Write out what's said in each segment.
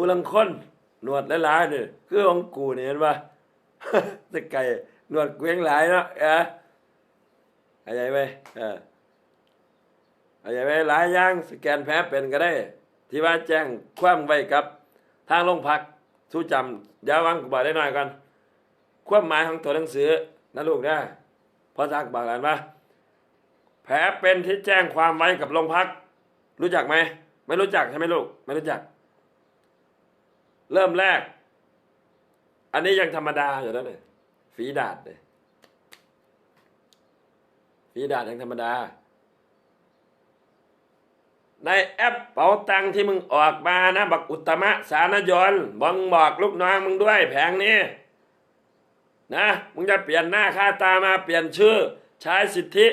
ผู้ลังคนหนวดหลายๆนี่คือของกูเนี่ยเห็นปะตะไก่หนวดเกวียงหลายเนาะเออเข้าใจไหมเออเข้าใจไหมหลายอย่างสแกนแผลเป็นก็ได้ ที่ว่าแจ้งความไว้กับ ทางโรงพักสู้จำอย่าวังกูบอกได้หน่อยกันความหมายของตัวหนังสือนะลูกนะพอสักบอกกันว่าแผลเป็นที่แจ้งความไว้กับโรงพัก รู้จักไหมไม่รู้จักใช่ไหมลูก ไม่รู้จัก เริ่มแรก อันนี้ยังธรรมดาอยู่แล้วเนี่ยฝีดาดเลยฝีดาดยังธรรมดา ในแอปเป๋าตังค์ที่มึงออกมานะ บักอุตมะสานยนบังบอกลูกน้องมึงด้วยแผงนี้นะมึงจะเปลี่ยนหน้าค่าตามาเปลี่ยนชื่อ ใช้สิทธิ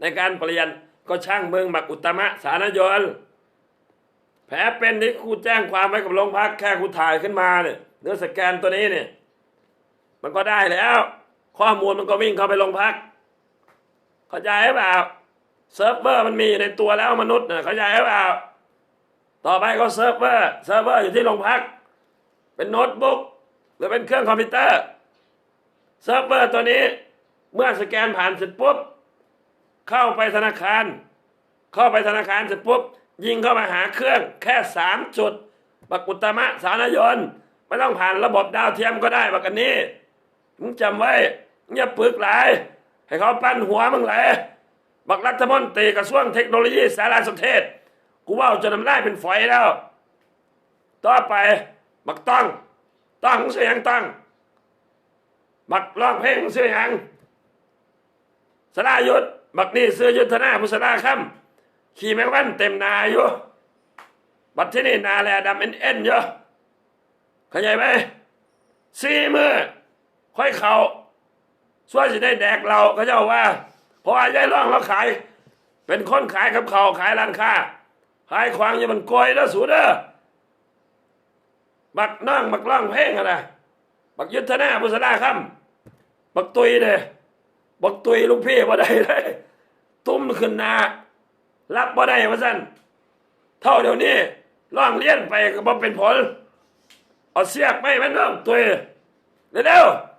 ในการเปลี่ยนก็ช่างมึงบักอุตมะสานยนต์ ลเป็นที่กูแจ้งความไว้กับโรงพักแค่กูถ่ายขึ้นมาเนี่ยเนื้อสแกนตัวนี้เนี่ย มันก็ได้แล้ว ข้อมูลมันก็วิ่งเข้าไปโรงพักเข้าใจหรือเปล่าเซิร์ฟเวอร์มันมีอยู่ในตัวแล้วมนุษย์น่ะเข้าใจหรือเปล่าต่อไปก็เซิร์ฟเวอร์เซิร์ฟเวอร์อยู่ที่โรงพัก เป็นโน้ตบุ๊กหรือเป็นเครื่องคอมพิวเตอร์เซิร์ฟเวอร์ตัวนี้ เมื่อสแกนผ่านเสร็จปุ๊บเข้าไปธนาคาร เข้าไปธนาคารเสร็จปุ๊บ ยิงเข้ามาหาเครื่องแค่สามจุดบักอุตมะสานยนไม่ต้องผ่านระบบดาวเทียมก็ได้บักันนี้มึงจำไว้มึงอย่าปึกหลาย ให้เขาปั้นหัวมึงเลยบักรัฐมนตรีกระทรวงเทคโนโลยีสารสนเทศ กูว่าจนน้ำลายเป็นฝอยแล้ว ต่อไปบักต้องต้องเสียงตั้งบักร้องเพลงมึงซื้อหยังสลายุทธบักนี่ซื้อยุทธนาพุสลาคำ ขี่แมงวันเต็มนาอยู่บัดที่นี่นาแลดำเอ็นเอ็นอยู่เข้าใจไหมสี่มือค่อยเขาส่วนจะได้แดกเราเขาเจ้าว่า เพราะว่ายายร่องเราขาย เป็นคนขายกับเขาวขายร้านค้าขายควางอยู่มันกลอยแล้วสูเด้อบักนั่งบักร้องเพลงอะนะบักยุทธนาพุสลาคำบักตุยเด้บักตุยลูกพี่บ่ได้เลย ตุ้มขึ้นนา รับบ่ได้ว่าสั่นเท่าเดี๋ยวนี้ร่องเลี้ยนไปก็บ่เป็นผล เอาเสียกไม่มันเริ่มตัวเร็วๆ